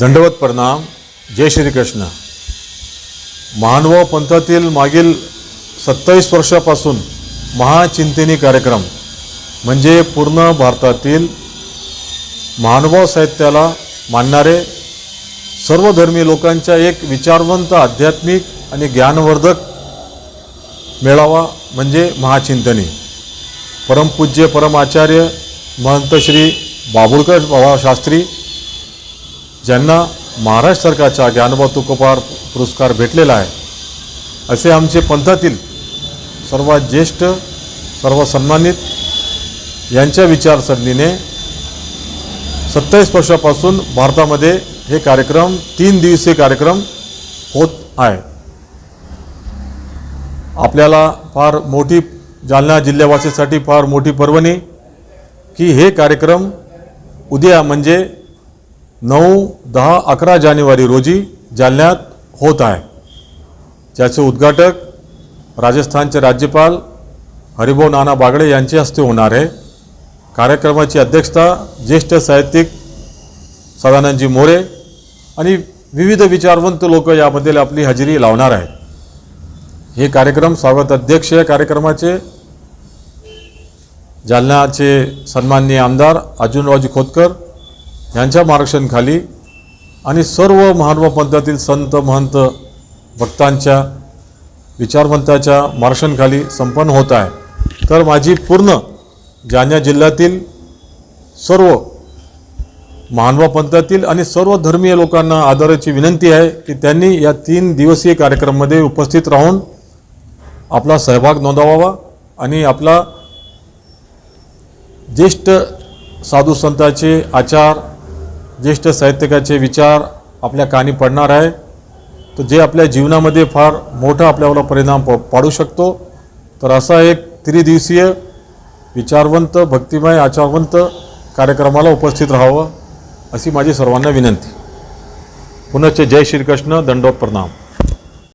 दंडवत प्रणाम. जय श्रीकृष्ण. महानुभाव पंथातील मागील सत्तावीस वर्षापासून महाचिंतनी कार्यक्रम म्हणजे पूर्ण भारतातील महानुभाव साहित्याला मानणारे सर्वधर्मी लोकांच्या एक विचारवंत आध्यात्मिक आणि ज्ञानवर्धक मेळावा म्हणजे महाचिंतनी. परमपूज्य परमाचार्य महंत श्री बाबुळकर बाबा शास्त्री ज्यांना महाराष्ट्र सरकारच्या ज्ञानोबा तुकोबार पुरस्कार भेटलेला आहे असे आमचे पंथातील सर्वात ज्येष्ठ सर्व सन्मानित यांच्या विचारसरणीने सत्तावीस वर्षापासून भारतामध्ये हे कार्यक्रम तीन दिवसीय कार्यक्रम होत आहे. आपल्याला फार मोठी जालना जिल्ह्यावासीसाठी फार मोठी पर्वणी की हे कार्यक्रम उद्या म्हणजे नऊ दहा अकरा जानेवारी रोजी जालन्यात होत आहे. ज्याचे उद्घाटक राजस्थानचे राज्यपाल हरिभाऊ नाना बागडे यांच्या हस्ते होणार आहे. कार्यक्रमाची अध्यक्षता ज्येष्ठ साहित्यिक सदानंदजी मोरे आणि विविध विचारवंत लोक यामध्ये आपली हजेरी लावणार आहेत. हे कार्यक्रम स्वागत अध्यक्ष या कार्यक्रमाचे जालन्याचे सन्माननीय आमदार अर्जुनरावजी खोतकर यांच्या मार्गदर्शनखाली आणि सर्व महानुभाव पंथातील संत महंत भक्तांच्या विचारवंताच्या मार्गदर्शनखाली संपन्न होत आहे. तर माझी पूर्ण जालना जिल्ह्यातील सर्व महानुभाव पंथातील आणि सर्व धर्मीय लोकांना आदराची विनंती आहे की त्यांनी या तीन दिवसीय कार्यक्रमामध्ये उपस्थित राहून आपला सहभाग नोंदवावा आणि आपला ज्येष्ठ साधू संतांचे आचार ज्येष्ठ साहित्यकाचे विचार आपल्या कानी पडणार आहे तर जे आपल्या जीवनामध्ये फार मोठा आपल्याला परिणाम प पाडू शकतो. तर असा एक त्रिदिवसीय विचारवंत भक्तिमय आचारवंत कार्यक्रमाला उपस्थित राहावं अशी माझी सर्वांना विनंती. पुनश्च जय श्रीकृष्ण दंडोत प्रणाम.